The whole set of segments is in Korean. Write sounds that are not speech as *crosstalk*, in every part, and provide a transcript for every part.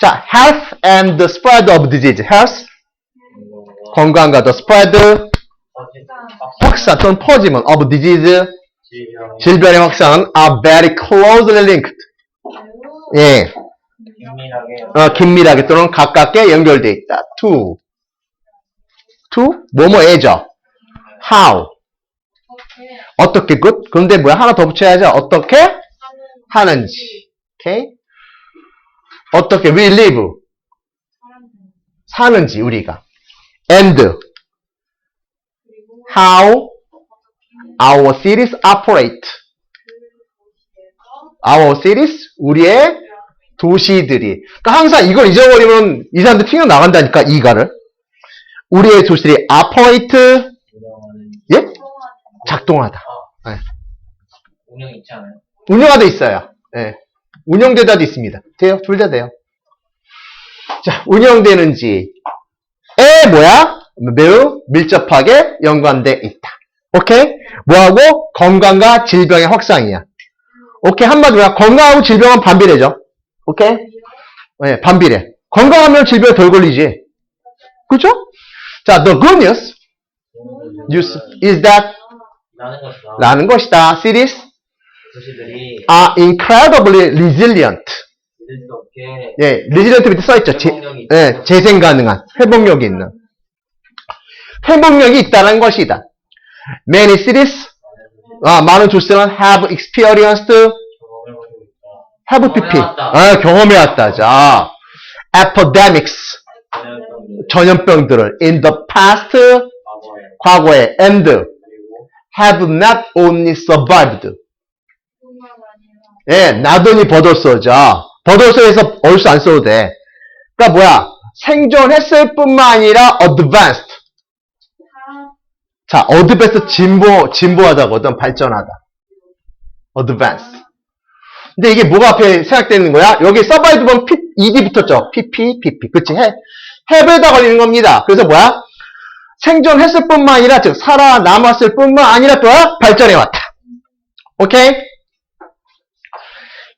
자, health and the spread of disease. health, 건강과 the spread, 확산 또는 퍼짐은 of disease, 질병의 확산은 are very closely linked. 예, 긴밀하게 어, 긴밀하게 또는 가깝게 연결되어 있다. to, to, 뭐뭐해죠. how, 어떻게 good? 그런데 뭐야? 하나 더 붙여야죠. 어떻게 하는지. 오케이? 어떻게 we live, 사는지 우리가. and how our cities operate. our cities, 우리의 도시들이. 그러니까 항상 이걸 잊어버리면 이 사람들 튕겨 나간다니까, 이가를. 우리의 도시들이 operate, 예? 작동하다. 운영 있지 않아요? 운영화돼 있어요. 예. 운영되다도 있습니다. 돼요? 둘 다 돼요. 자, 운영되는지. 에 뭐야? 매우 밀접하게 연관돼 있다. 오케이? 뭐하고? 건강과 질병의 확산이야. 오케이? 한마디로 건강하고 질병은 반비례죠. 오케이? 예, 반비례. 건강하면 질병 덜 걸리지. 그죠? 자, the good news news is that 라는 것이다. 라는 것이다. cities 도시들이 are incredibly resilient. 믿을 수 없게 예, resilient 밑에 써있죠. 재, 회복력이 예, 재생 가능한, 회복력이 있는. 회복력이 있다는 것이다. Many cities, 아, 많은 도시들은 have experienced, 경험을 가지고 있다. have pp. 경험해왔다. 아, 경험해왔다. 자, epidemics, 전염병들 전염병들을 in the past, 과거에 과거에, and 그리고 have not only survived. 예, 나더니 버더서죠. 버더서에서 얼수 안 써도 돼. 그러니까 뭐야? 생존했을 뿐만 아니라 advanced. 자, advanced 진보, 진보하다거든, 발전하다. advanced. 근데 이게 뭐가 앞에 생각되는 거야? 여기 survive 보면 P, ED 붙었죠? PP, PP. 그치? 해, 해배다 걸리는 겁니다. 그래서 뭐야? 생존했을 뿐만 아니라, 즉, 살아남았을 뿐만 아니라 또 발전해왔다. 오케이?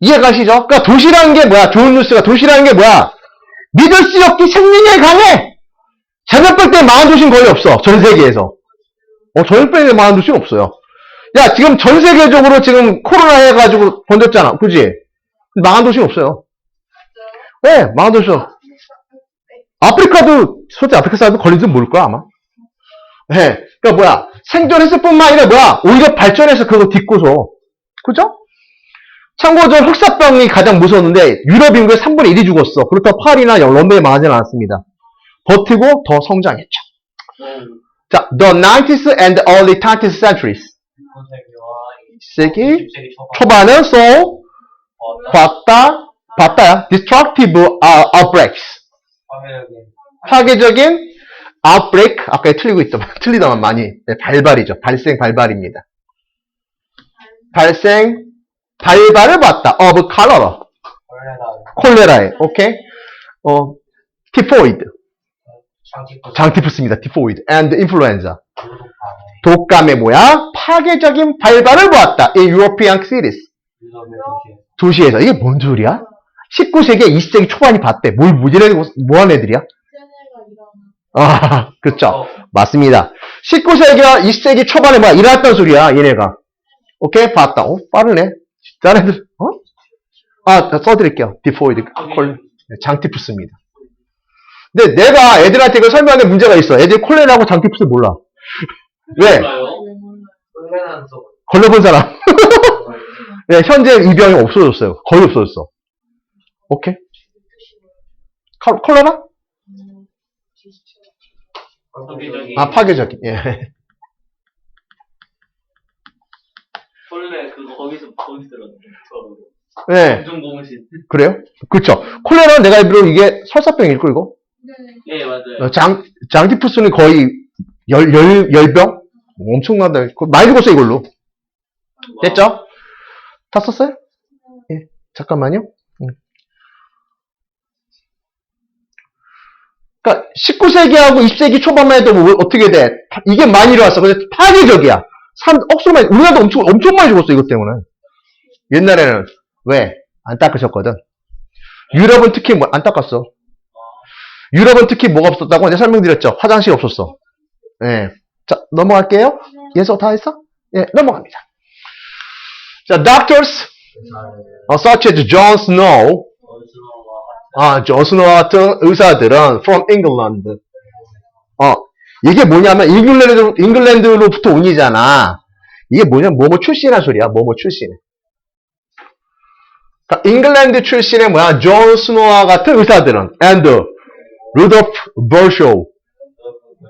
이해 가시죠? 그러니까 도시라는 게 뭐야? 좋은 뉴스가 도시라는 게 뭐야? 믿을 수 없기 생명에 강해! 전염병 때문에 망한 도시는 거의 없어. 전 세계에서. 어, 전염병 때문에 망한 도시는 없어요. 야, 지금 전 세계적으로 지금 코로나 해가지고 번졌잖아. 그지? 망한 도시는 없어요. 네, 망한 도시 없어. 아프리카도, 솔직히 아프리카 사람도 걸린지 모를 거야, 아마. 네, 그니까 뭐야. 생존했을 뿐만 아니라 뭐야. 오히려 발전해서 그거 딛고서. 그죠? 참고로 저 흑사병이 가장 무서웠는데 유럽 인구의 3분의 1이 죽었어. 그렇다고 파리나 런던에 망하진 않았습니다. 버티고 더 성장했죠. 자, the 90s and early 20th centuries. 19세기와 20세기 20세기 초반 초반은 so 봤다, 봤다야. destructive outbreaks. 파괴적인 outbreak. 아까 틀리고 있더만, 틀리더만 많이. 네, 발발이죠. 발생, 발발입니다. 발생, 발발을 봤다. of cholera. 콜레라 콜레라에, 오케이? 어, 티포이드. 장티푸스 장티푸스입니다. 티포이드. and influenza. 독감의 뭐야? 파괴적인 발발을 보았다. 이 European cities. 유럽의 도시에서. 도시에 이게 뭔 소리야? 19세기, 20세기 초반이 봤대. 뭘, 뭐, 얘네, 뭐한 애들이야? 아, 그렇죠. 어, 맞습니다. 19세기와 20세기 초반에 뭐야? 일어났던 소리야, 얘네가. 오케이? 봤다. 어, 빠르네. 다른 애들, 어? 아, 나 써드릴게요. 디포이드. 콜, 네, 장티푸스입니다. 근데 내가 애들한테 이걸 설명하는 문제가 있어. 애들이 콜레라고 장티푸스 몰라. *laughs* 왜? 걸려본 사람. *laughs* 네, 현재 이 병이 없어졌어요. 거의 없어졌어. 오케이? 컬- 콜레라? 파괴적인 아, 파괴적인. 예. 원래 그 거 거기서 들었는데 처음으로 네, 고무신 그래요? 그쵸. 콜레라는 내가 알기로 이게 설사병일걸, 이거? 예 맞아요 어, 장, 장티푸스는 거의 열, 열, 열병? 엄청나다. 그거 많이 죽었어, 이걸로. 됐죠? 다 썼어요? 예, 잠깐만요. 음. 그니까, 19세기하고 20세기 초반만 해도 뭐 어떻게 돼? 파- 이게 많이 일어났어. 근데 파괴적이야. 산, 억수로 많이, 우리나라도 엄청, 엄청 많이 죽었어, 이것 때문에. 옛날에는, 왜? 안 닦으셨거든. 유럽은 특히 뭐, 안 닦았어. 유럽은 특히 뭐가 없었다고 내가 설명드렸죠. 화장실 없었어. 예. 자, 넘어갈게요. 예서 다 했어? 예, 넘어갑니다. 자, doctors, 어, such as John Snow, 아, 존 스노우 같은 의사들은 from England. 어, 이게 뭐냐면 잉글랜드, 잉글랜드로부터 온이잖아. 이게 뭐냐면 뭐뭐 출신이란 소리야. 뭐뭐 출신. 그러니까 잉글랜드 출신의 뭐야 존 스노와 같은 의사들은 and 루도프 벌쇼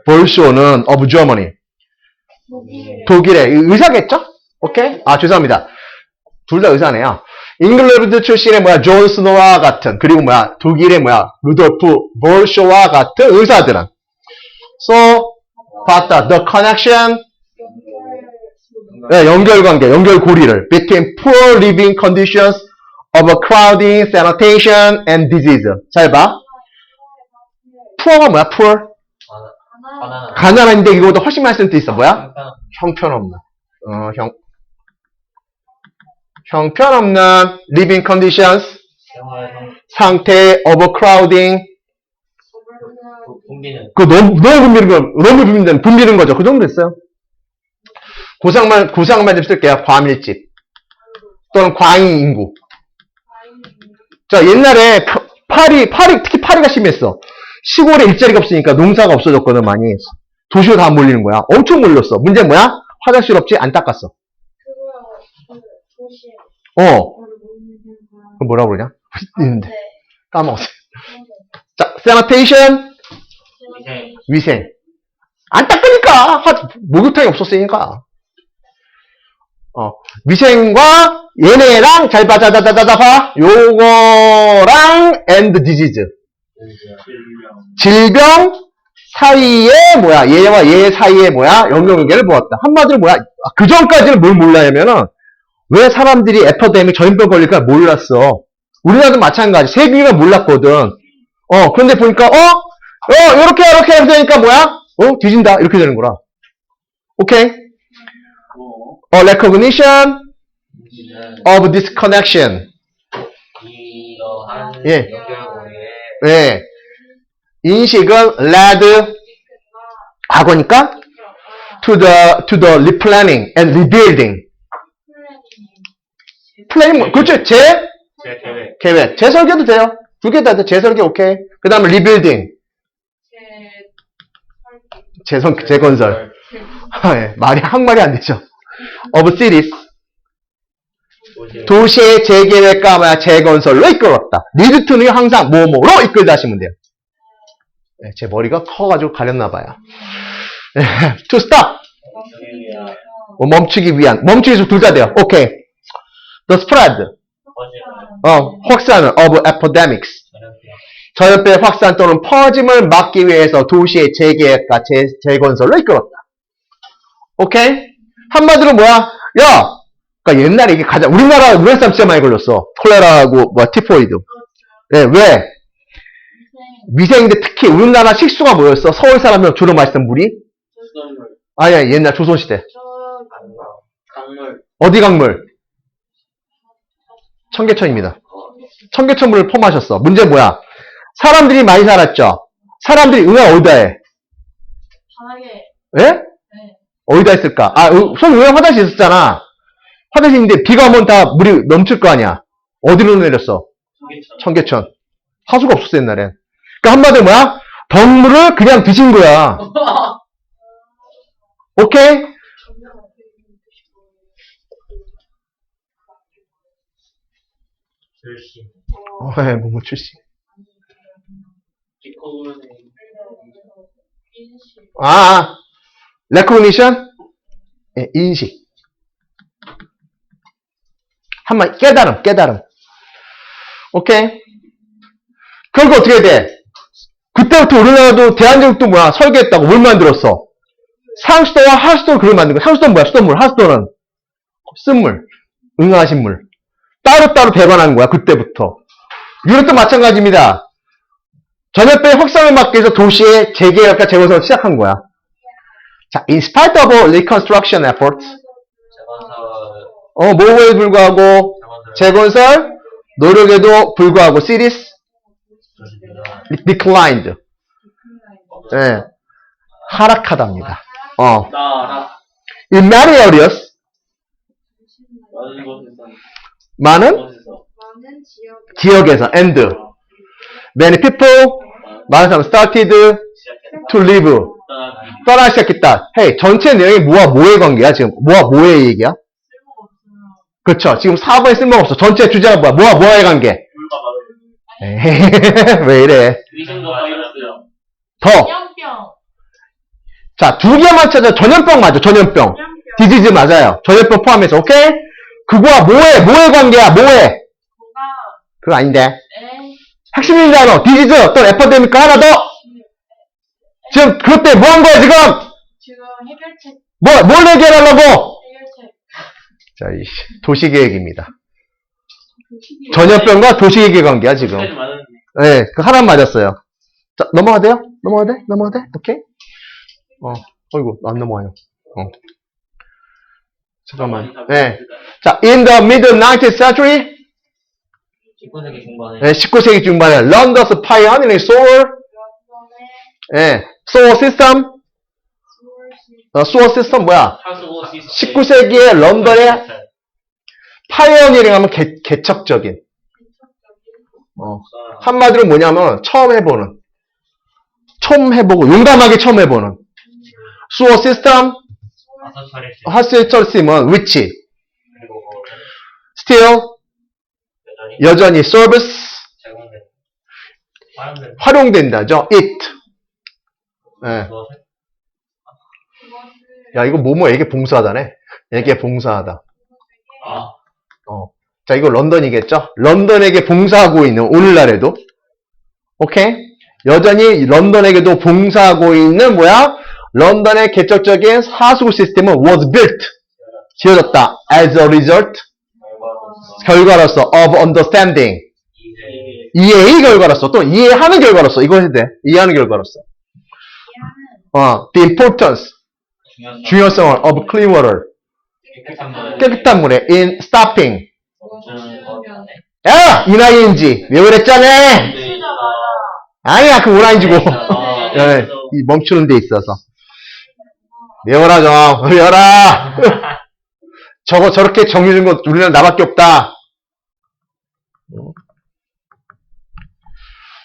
벌쇼는 of Germany 독일의 의사겠죠? 오케이? 아 죄송합니다. 둘 다 의사네요. 잉글랜드 출신의 뭐야 존 스노와 같은 그리고 뭐야 독일의 뭐야 루돌프 벌쇼와 같은 의사들은 so 봤다 the connection 네, 연결관계, 연결고리를 between poor living conditions overcrowding, sanitation, and disease. 잘 봐. poor가 뭐야? poor. 가난한데 이거보다 훨씬 많이 쓸때 있어. 뭐야? 형편없는. 어, 형. 형편없는 living conditions, 상태, overcrowding. 분비는 그 너무, 너무 붐비는 거, 너무 붐비는, 붐비는 거죠. 그 정도 됐어요. 고상만, 고상만 좀 쓸게요. 과밀집. 또는 과잉 인구. 자, 옛날에 파- 파리, 파리, 특히 파리가 심했어. 시골에 일자리가 없으니까 농사가 없어졌거든, 많이. 도시로 다 몰리는 거야. 엄청 몰렸어. 문제 뭐야? 화장실 없지? 안 닦았어. 어. 그 뭐라 그러냐? 있는데. 네. 까먹었어. 자, sanitation, 위생. 안 닦으니까! 하- 목욕탕이 없었으니까. 어, 위생과 얘네랑 잘 봐, 자, 자, 자, 자, 자, 봐. 요거랑 and disease. 질병 사이에 뭐야 얘와 얘 사이에 뭐야 연결관계를 보았다 한마디로 뭐야 아, 그 전까지는 뭘 몰라냐면은 왜 사람들이 에퍼데믹 전염병 걸릴까 몰랐어 우리나라도 마찬가지 세계가 몰랐거든 어 그런데 보니까 어 어 이렇게 이렇게 해야 되니까 뭐야? 어 뒤진다. 이렇게 되는 거라. 오케이? 뭐, 어 recognition of disconnection. 예. 네 인식은 led 과거니까 to the to the replanning and rebuilding. 플레이 뭐 그렇죠 재제 계획. 재설계도 돼요. 두 개다 돼. 재설계 오케이. 그 다음에 리빌딩 재선 재건설. 아, 예. 말이 한 말이 안 되죠. Of cities. 도시 도시의 재계획과 뭐야 재건설로 이끌었다. 리드트는 항상 뭐뭐로 이끌다 하시면 돼요. 예, 제 머리가 커가지고 가렸나 봐요. 예, to stop. 뭐 멈추기 위한 멈추기 위해서 둘 다 돼요. 오케이 the spread. 어, 확산 of epidemics 전염병 확산 또는 퍼짐을 막기 위해서 도시의 재계획과 재, 재건설로 이끌었다. 오케이? 한마디로 뭐야? 야! 그러니까 옛날에 이게 가장, 우리나라, 사람 진짜 많이 걸렸어. 콜레라하고, 뭐, 티포이드. 예, 왜? 위생인데 특히 우리나라 식수가 뭐였어? 서울 사람은 주로 마시던 물이? 아니야, 옛날 조선시대. 강물, 어디 강물? 청계천입니다. 청계천 물을 퍼마셨어. 문제 뭐야? 사람들이 많이 살았죠? 사람들이 응아 어디다 해? 바닥에. 예? 네. 어디다 했을까? 아, 응, 손 위에 화장실 있었잖아. 화장실인데 비가 오면 다 물이 넘칠 거 아니야. 어디로 내렸어? 청계천, 청계천. 하수가 없었어, 옛날엔. 그니까 한마디로 뭐야? 덕물을 그냥 드신 거야. *laughs* 오케이? 줄시 어, 예, 뭐뭐 출시. 리코그는 아, 아. 레코니션? 예, 인식. 한마 깨달음, 깨달음. 오케이? 결국 어떻게 돼? 그때부터 우리나라도 대한민국도 뭐야? 설계했다고 뭘 만들었어? 상수도와 하수도를 그걸 만든 거야. 상수도는 뭐야? 수돗물, 하수도는 쓴물, 응하신 물. 따로따로 배관한 거야, 그때부터. 유럽도 마찬가지입니다. 전염병 확산을 막기 위해서 도시의 재개혁과 재건설을 시작한 거야. 자, in spite of all reconstruction efforts, 어, 뭐에 불구하고 재건설 노력에도 불구하고 cities, declined. 예. 하락하답니다. 어. in many areas, 많은 지역에서, and many people, 많은 사람 started to live. 떠나기 시작했다. 헤이, 전체 내용이 뭐와 뭐의 관계야, 지금? 뭐와 뭐의 얘기야? 그쵸. 지금 4번에 쓸모없어. 전체 주제가 뭐야? 뭐와 뭐의 관계? *laughs* 왜 이래? 더. 자, 두 개만 찾아. 전염병 맞아, 전염병. 디지즈 맞아요. 전염병 포함해서, 오케이? 그거와 뭐의, 뭐의 관계야? 건강. 그거 아닌데. 에. 핵심인 단어, 디지즈, 또 에퍼데믹 하나 더. 지금, 때문에 뭐한 거야, 지금? 지금 해결책. 뭐, 뭘 얘기하려고? 해결책. 자, 이 도시계획입니다. 전염병과 도시계획의 관계야, 지금. 많은. 네, 그 하나 맞았어요. 자, 넘어가도 돼요? 넘어가도 돼? 넘어가도 돼? 오케이? 어, 어이구, 안 넘어가요. 어. 잠깐만. 네. 자, in the mid 19th century, 19세기 중반에 네, 19세기 중반에 런던스 pioneering solar, 병원에 예, 수월시. 어, solar system 뭐야? 하수구 시스템. 19세기에 런던의 파이어니링 하면 개, 개척적인. 어, 한마디로 뭐냐면 처음 해보는. 처음 해보고 용감하게 처음 해보는. 수어 시스템, which, 그리고 뭐 still, 여전히 사람들 활용된다죠. it. 그것을 야, 이거 뭐뭐 에게 봉사하다네. 에게 봉사하다. 아 어. 자, 이거 런던이겠죠? 런던에게 봉사하고 있는 오늘날에도. 오케이? 여전히 런던에게도 봉사하고 있는 뭐야? 런던의 개척적인 하수구 시스템은 was built. 지어졌다. as a result. 결과로서 of understanding. 이해의 결과로서 또 이해하는 결과로서 이거 해야 돼. 이해하는 결과로서. 어, the importance. 중요성 중요성을 of clean water. 깨끗한 물에 깨끗한 물에 in stopping. 멈추면 야! ing. 왜 그랬잖아! 아니야, 그 오라인지고. *laughs* 이 멈추는 데 있어서. 외워라, 좀. 외워라! 저거 저렇게 정해준 거 우리는 나밖에 없다.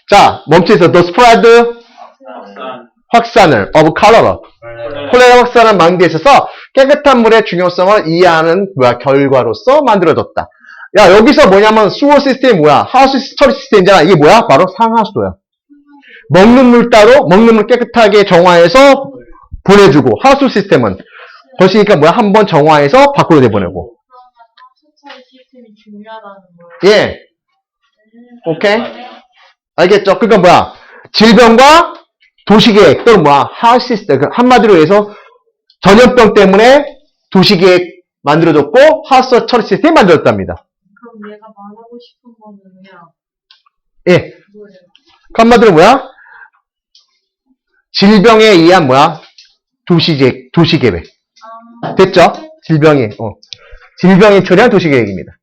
자, 멈춰서 the spread, 확산. 확산을, of cholera. 콜레라 막는 데 있어서 깨끗한 물의 중요성을 이해하는 뭐야, 결과로서 만들어졌다. 야, 여기서 뭐냐면 수호 시스템이 뭐야? 하수 처리 시스템이잖아. 이게 뭐야? 바로 상하수도야. 먹는 물 따로, 먹는 물 깨끗하게 정화해서 보내주고, 하수 시스템은. 그것이니까 뭐야? 한 번 정화해서 밖으로 내보내고. 수처리 시스템이 중요하다는 거예요. 예. 오케이? 알겠죠? 그니까 뭐야? 질병과 도시계획, 또는 뭐야? 하수 시스템. 그 한마디로 해서 전염병 때문에 도시계획 만들어졌고, 하수 처리 시스템이 만들어졌답니다. 그럼 얘가 말하고 싶은 거는 그냥 예. 뭐예요? 그 한마디로 뭐야? 질병에 의한 뭐야? 도시계, 도시계획. 아, 됐죠? 질병이, 어. 질병이 처리한 도시 계획입니다.